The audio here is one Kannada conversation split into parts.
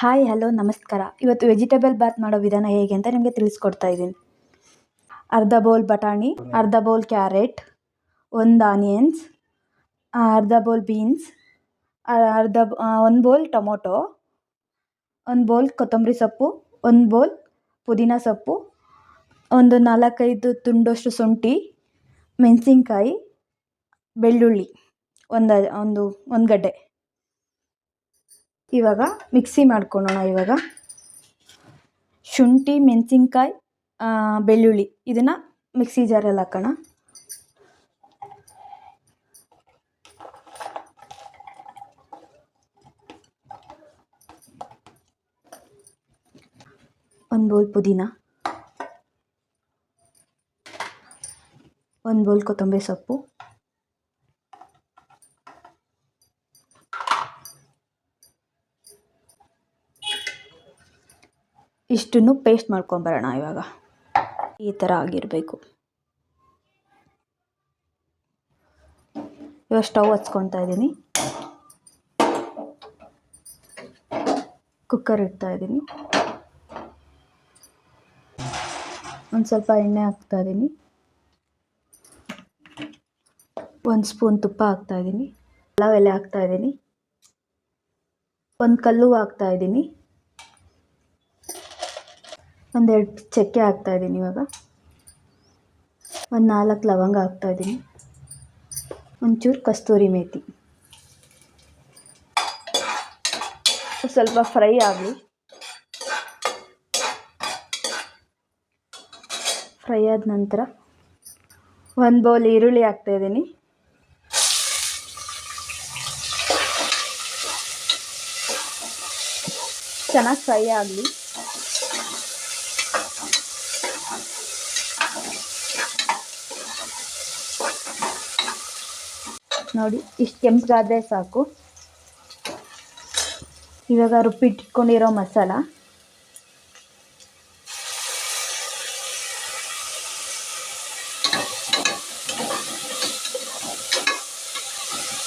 ಹಾಯ್ ಹಲೋ ನಮಸ್ಕಾರ. ಇವತ್ತು ವೆಜಿಟೇಬಲ್ ಬಾತ್ ಮಾಡೋ ವಿಧಾನ ಹೇಗೆ ಅಂತ ನಿಮಗೆ ತಿಳಿಸ್ಕೊಡ್ತಾ ಇದ್ದೀನಿ. ಅರ್ಧ ಬೌಲ್ ಬಟಾಣಿ, ಅರ್ಧ ಬೌಲ್ ಕ್ಯಾರೆಟ್ ಒಂದು ಆನಿಯನ್ಸ್ ಅರ್ಧ ಬೌಲ್ ಬೀನ್ಸ್ ಅರ್ಧ ಒಂದು ಬೌಲ್ ಟೊಮೊಟೊ ಒಂದು ಬೌಲ್ ಕೊತ್ತಂಬರಿ ಸೊಪ್ಪು, ಒಂದು ಬೌಲ್ ಪುದೀನ ಸೊಪ್ಪು, ಒಂದು ನಾಲ್ಕೈದು ತುಂಡಷ್ಟು ಶುಂಠಿ, ಮೆಣಸಿನ್ಕಾಯಿ, ಬೆಳ್ಳುಳ್ಳಿ, ಒಂದು ಒಂದು ಒಂದು ಗಡ್ಡೆ. ಇವಾಗ ಮಿಕ್ಸಿ ಮಾಡ್ಕೊಳೋಣ ಇವಾಗ. ಶುಂಠಿ, ಮೆಣಸಿನ್ಕಾಯಿ ಬೆಳ್ಳುಳ್ಳಿ ಇದನ್ನು ಮಿಕ್ಸಿ ಜಾರಲ್ಲಿ ಹಾಕೋಣ. ಒಂದು ಬೌಲ್ ಪುದೀನ. ಒಂದು ಬೌಲ್ ಕೊತ್ತಂಬರಿ ಸೊಪ್ಪು. ಇಷ್ಟನ್ನು ಪೇಸ್ಟ್ ಮಾಡ್ಕೊಂಬರೋಣ ಇವಾಗ. ಈ ಥರ ಆಗಿರಬೇಕು. ಇವಾಗ ಸ್ಟವ್ ಹಚ್ಕೊತಾ ಇದ್ದೀನಿ. ಕುಕ್ಕರ್ ಇಡ್ತಾ ಇದ್ದೀನಿ. ಒಂದು ಸ್ವಲ್ಪ ಎಣ್ಣೆ ಹಾಕ್ತಾ ಇದ್ದೀನಿ. ಒಂದು ಸ್ಪೂನ್ ತುಪ್ಪ ಹಾಕ್ತಾ ಇದ್ದೀನಿ. ಪಲಾವ್ ಎಲೆ ಹಾಕ್ತಾ ಇದ್ದೀನಿ. ಒಂದು ಕಲ್ಲು ಹಾಕ್ತಾ ಇದ್ದೀನಿ. ಒಂದೆರಡು ಚಕ್ಕೆ ಹಾಕ್ತಾ ಇದ್ದೀನಿ ಇವಾಗ. ಒಂದು ನಾಲ್ಕು ಲವಂಗ ಹಾಕ್ತಾ ಇದ್ದೀನಿ. ಒಂಚೂರು ಕಸ್ತೂರಿ ಮೇಥಿ ಸ್ವಲ್ಪ ಫ್ರೈ ಆಗಲಿ. ಫ್ರೈ ಆದ ನಂತರ ಒಂದು ಬೌಲ್ ಈರುಳ್ಳಿ ಹಾಕ್ತಾ ಇದ್ದೀನಿ. ಚೆನ್ನಾಗಿ ಫ್ರೈ ಆಗಲಿ. ನೋಡಿ, ಇಷ್ಟು ಕೆಂಪಗಾದರೆ ಸಾಕು. ಇವಾಗ ರುಬ್ಬಿಟ್ಕೊಂಡಿರೋ ಮಸಾಲ.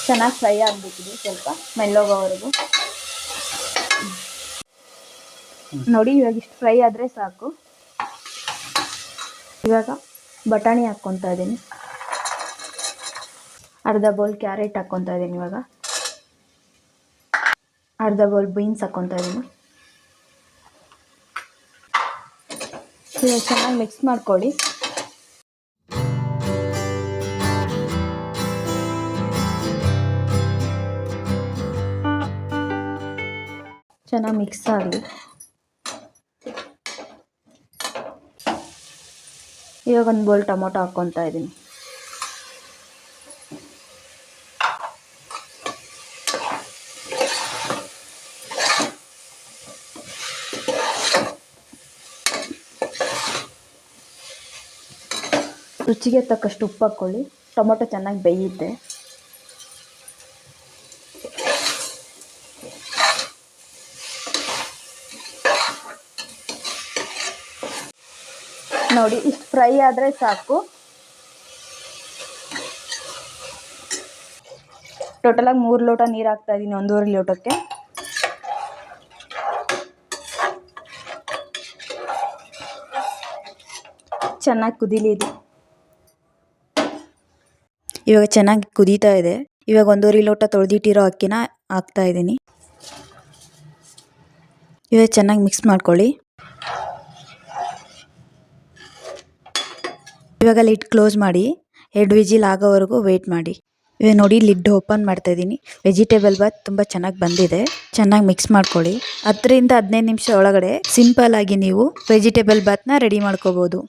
ಚೆನ್ನಾಗಿ ಫ್ರೈ ಆಗಬೇಕಿದೆ ಸ್ವಲ್ಪ ಮೆಲ್ಲೋಗೋವರೆಗೂ. ನೋಡಿ, ಇವಾಗ ಇಷ್ಟು ಫ್ರೈ ಆದರೆ ಸಾಕು. ಇವಾಗ ಬಟಾಣಿ ಹಾಕ್ಕೊತಾ ಇದ್ದೀನಿ. ಅರ್ಧ ಬೌಲ್ ಕ್ಯಾರೆಟ್ ಹಾಕ್ಕೊತಾ ಇದ್ದೀನಿ ಇವಾಗ. ಅರ್ಧ ಬೌಲ್ ಬೀನ್ಸ್ ಹಾಕ್ಕೊತಾ ಇದ್ದೀನಿ. ಚೆನ್ನಾಗಿ ಮಿಕ್ಸ್ ಮಾಡ್ಕೊಳ್ಳಿ. ಚೆನ್ನಾಗಿ ಮಿಕ್ಸ್ ಆಗಲಿ. ಇವಾಗ ಒಂದು ಬೌಲ್ ಟೊಮೊಟೊ ಹಾಕ್ಕೊತಾ ಇದ್ದೀನಿ. ರುಚಿಗೆ ತಕ್ಕಷ್ಟು ಉಪ್ಪು ಹಾಕ್ಕೊಳ್ಳಿ ಟೊಮೊಟೊ ಚೆನ್ನಾಗಿ ಬೇಯುತ್ತೆ ನೋಡಿ, ಇಷ್ಟು ಫ್ರೈ ಆದರೆ ಸಾಕು. ಟೋಟಲಾಗಿ ಮೂರು ಲೋಟ ನೀರು ಹಾಕ್ತಾ ಇದ್ದೀನಿ ಒಂದೂವರೆ ಲೋಟಕ್ಕೆ. ಚೆನ್ನಾಗಿ ಕುದೀಲಿ ಇದು. ಇವಾಗ ಚೆನ್ನಾಗಿ ಕುದೀತಾ ಇದೆ. ಇವಾಗ ಒಂದೂವರೆ ಲೋಟ ತೊಳೆದಿಟ್ಟಿರೋ ಅಕ್ಕಿನ ಹಾಕ್ತಾ ಇದ್ದೀನಿ. ಇವಾಗ ಚೆನ್ನಾಗಿ ಮಿಕ್ಸ್ ಮಾಡ್ಕೊಳ್ಳಿ. ಇವಾಗ ಲಿಡ್ ಕ್ಲೋಸ್ ಮಾಡಿ ಎರಡು ವಿಜಿಲ್ ಆಗೋವರೆಗೂ ವೆಯ್ಟ್ ಮಾಡಿ. ಇವಾಗ ನೋಡಿ ಲಿಡ್ ಓಪನ್ ಮಾಡ್ತಾ ಇದ್ದೀನಿ. ವೆಜಿಟೇಬಲ್ ಬಾತ್ ತುಂಬ ಚೆನ್ನಾಗಿ ಬಂದಿದೆ. ಚೆನ್ನಾಗಿ ಮಿಕ್ಸ್ ಮಾಡ್ಕೊಳ್ಳಿ. ಹತ್ತರಿಂದ ಹದಿನೈದು ನಿಮಿಷ ಒಳಗಡೆ ಸಿಂಪಲ್ ಆಗಿ ನೀವು ವೆಜಿಟೇಬಲ್ ಬಾತ್ನ ರೆಡಿ ಮಾಡ್ಕೋಬೋದು.